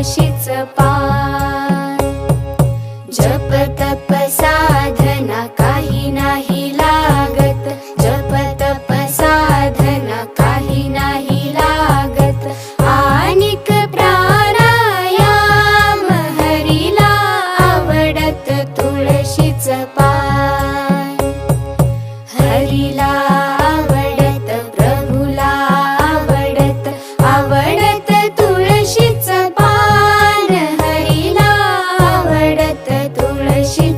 अशीच पार जप तप साधना काही नाही लागत. जप तप साधना काही नाही लागत. आणिक प्राणायाम हरीला आवडत तुळशीच पार हरिला